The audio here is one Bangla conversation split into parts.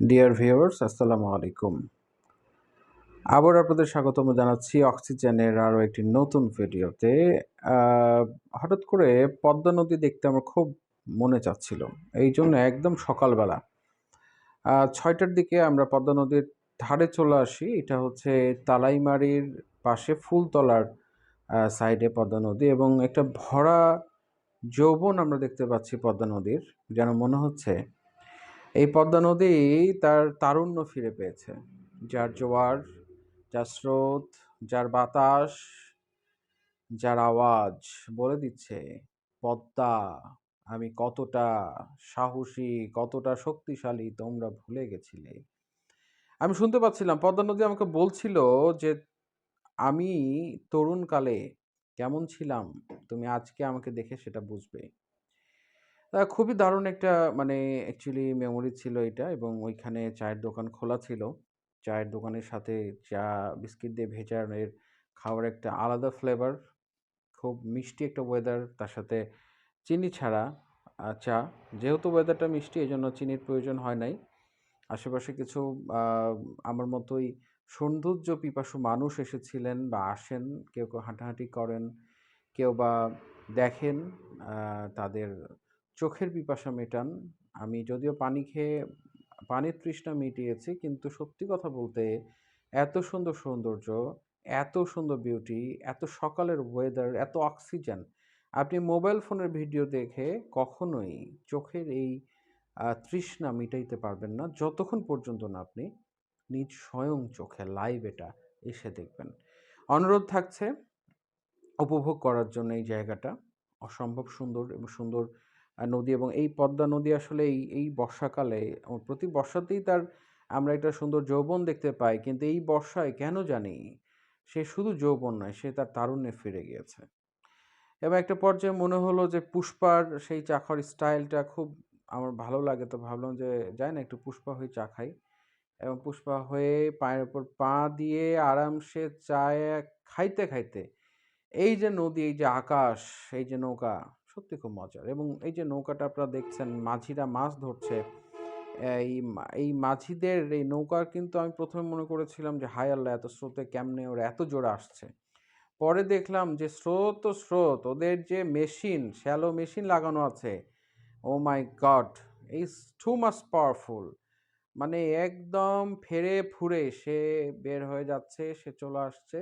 ডিয়ার ভিউয়ার্স আসসালামু আলাইকুম। আবার আপনাদের স্বাগতম জানাচ্ছি অক্সিজেনের আরও একটি নতুন ভিডিওতে। হঠাৎ করে পদ্মা নদী দেখতে আমার খুব মনে চাচ্ছিল। এই জন্য একদম সকালবেলা। ছয়টার দিকে আমরা পদ্মা নদীর ধারে চলে আসি। এটা হচ্ছে তালাইমারির পাশে ফুলতলার সাইডে পদ্মা নদী এবং একটা ভরা যৌবন আমরা দেখতে পাচ্ছি পদ্মা নদীর। যেন মনে হচ্ছে এই পদ্মা নদী তার তারুণ্য ফিরে পেয়েছে। যার জোয়ার, যার স্রোত, যার বাতাস, যার আওয়াজ বলে দিচ্ছে, পদ্মা, আমি কতটা সাহসী, কতটা শক্তিশালী, তোমরা ভুলে গেছিলে। আমি শুনতে পাচ্ছিলাম, পদ্মা নদী আমাকে বলছিল যে, আমি তরুণকালে কেমন ছিলাম? তুমি আজকে আমাকে দেখে সেটা বুঝবে। খুবই দারুণ একটা মানে অ্যাকচুয়ালি মেমোরি ছিল এটা এবং ওইখানে চায়ের দোকান খোলা ছিল। চায়ের দোকানের সাথে চা বিস্কিট দিয়ে ভেজা এর খাওয়ার একটা আলাদা ফ্লেভার। খুব মিষ্টি একটা ওয়েদার তার সাথে চিনি ছাড়া চা। যেহেতু ওয়েদারটা মিষ্টি এজন্য চিনির প্রয়োজন হয় নাই। আশেপাশে কিছু আমার মতোই সৌন্দর্য পিপাসু মানুষ এসেছিলেন বা আসেন। কেউ, কেউ হাঁটাহাঁটি করেন, কেউ বা দেখেন তাদের চোখের পিপাসা মেটান। আমি যদিও পানি খেয়ে পানির তৃষ্ণা মিটিয়েছি কিন্তু সত্যি কথা বলতে এত সুন্দর সৌন্দর্য, এত সুন্দর বিউটি, এত সকালের ওয়েদার, এত অক্সিজেন আপনি মোবাইল ফোনের ভিডিও দেখে কখনোই চোখের এই তৃষ্ণা মিটাইতে পারবেন না যতক্ষণ পর্যন্ত না আপনি নিজ স্বয়ং চোখে লাইভ এটা এসে দেখবেন। অনুরোধ থাকছে উপভোগ করার জন্য এই জায়গাটা। অসম্ভব সুন্দর এবং সুন্দর নদী এবং এই পদ্মা নদী আসলে এই এই বর্ষাকালে প্রতি বর্ষাতেই তার আমরা একটা সুন্দর যৌবন দেখতে পাই। কিন্তু এই বর্ষায় কেন জানি সে শুধু যৌবন নয়, সে তার তারুণ্যে ফিরে গিয়েছে। এবং একটা পর্যায়ে মনে হলো যে পুষ্পার সেই চা খাওয়ার স্টাইলটা খুব আমার ভালো লাগে। তো ভাবলাম যে যাই না একটু পুষ্পা হয়ে চা খাই। এবং পুষ্পা হয়ে পায়ের ওপর পা দিয়ে আরামসে চায়ে খাইতে, খাইতে এই যে নদী, এই যে আকাশ, এই যে নৌকা সত্যি খুব মজার এবং এই যে নৌকাটা আপনারা দেখছেন মাঝিরা মাছ ধরছে। এই এই মাঝিদের এই নৌকা কিন্তু আমি প্রথমে মনে করেছিলাম যে হায় আল্লাহ! এত স্রোতে কেমনে ওরা এত জোরে আসছে। পরে দেখলাম যে স্রোত স্রোত, ওদের যে মেশিন, শ্যালো মেশিন লাগানো আছে। ও my god! It's too much powerful. মানে একদম ফেরে ফুরে সে বের হয়ে যাচ্ছে, সে চলে আসছে।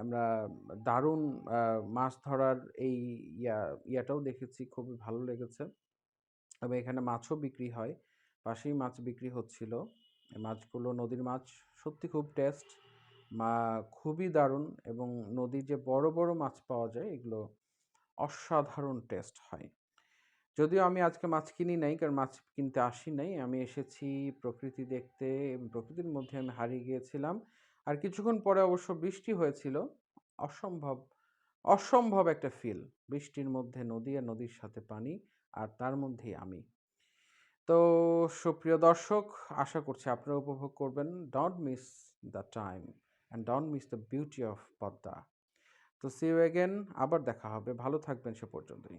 আমরা দারুণ মাছ ধরার এই ইয়া ইয়াটাও দেখেছি, খুবই ভালো লেগেছে। এবং এখানে মাছও বিক্রি হয়। পাশেই মাছ বিক্রি হচ্ছিল। মাছগুলো নদীর মাছ সত্যি খুব টেস্ট। মা খুবই দারুণ এবং নদীর যে বড়, বড় মাছ পাওয়া যায় এগুলো অসাধারণ টেস্ট হয়। যদিও আমি আজকে মাছ কিনি নাই কারণ মাছ কিনতে আসি নাই। আমি এসেছি প্রকৃতি দেখতে প্রকৃতির মধ্যে আমি হারিয়ে গিয়েছিলাম। আর কিছুক্ষণ পরে অবশ্য বৃষ্টি হয়েছিল। অসম্ভব, অসম্ভব একটা ফিল। বৃষ্টির মধ্যে নদী আর নদীর সাথে পানি আর তার মধ্যেই আমি। তো সুপ্রিয় দর্শক আশা করছি আপনারা উপভোগ করবেন। Don't miss the time and don't miss the beauty of Padma. তো সি ইউ আবার দেখা হবে। ভালো থাকবেন সে পর্যন্তই।